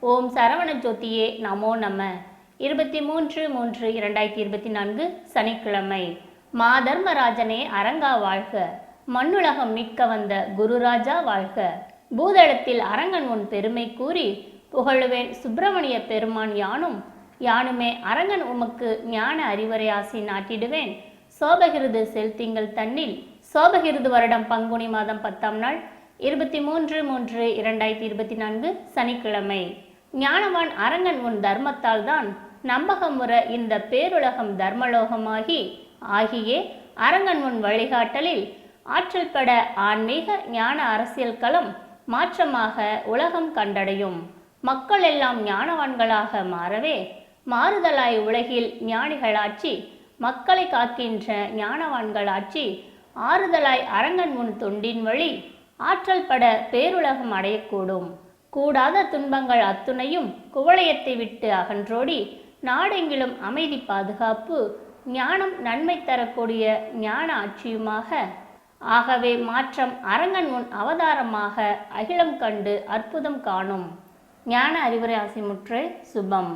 ஓம் சரவண ஜோதியே நமோ நம. இருபத்தி மூன்று மூன்று இரண்டாயிரத்தி இருபத்தி நான்கு சனிக்கிழமை. மாதர்மராஜனே அரங்கா வாழ்க. மண்ணுலகம் மீட்க வந்த குருராஜா வாழ்க. பூதளத்தில் அரங்கன் உன் பெருமை கூறி புகழுவேன் சுப்பிரமணிய பெருமான் யானும். யானுமே அரங்கன் உமக்கு ஞான அறிவுரையாசி நாட்டிடுவேன். சோபகிருது செல்திங்கள் தன்னில். சோபகிருது வருடம் பங்குனி மாதம் பத்தாம் நாள். இருபத்தி மூன்று மூன்று இரண்டாயிரத்தி இருபத்தி நான்கு சனிக்கிழமை. ஞானவான் அரங்கன் உன் தர்மத்தால் தான் நம்பகமுற இந்த பேருலகம் தர்மலோகமாகி. ஆகியே அரங்கன் உன் வழிகாட்டலில் ஆற்றல் பட ஆன்மீக ஞான அரசியல் களம் மாற்றமாக உலகம் கண்டடையும். மக்கள் எல்லாம் ஞானவான்களாக மாறவே மாறுதலாய் உலகில் ஞானிகளாட்சி மக்களை காக்கின்ற ஞானவான்களாட்சி ஆறுதலாய் அரங்கன் உன் தொண்டின் வழி ஆற்றல் பட பேருலகம் அடையக்கூடும். கூடாத துன்பங்கள் அத்துணையும் குவளையத்தை விட்டு அகன்றோடி நாடெங்கிலும் அமைதி பாதுகாப்பு ஞானம் நன்மை தரக்கூடிய ஞான ஆட்சியுமாக. ஆகவே மாற்றம் அரங்கன் உன் அவதாரமாக அகிலம் கண்டு அற்புதம் காணும். ஞான அறிவுரை ஆசிமுற்று சுபம்.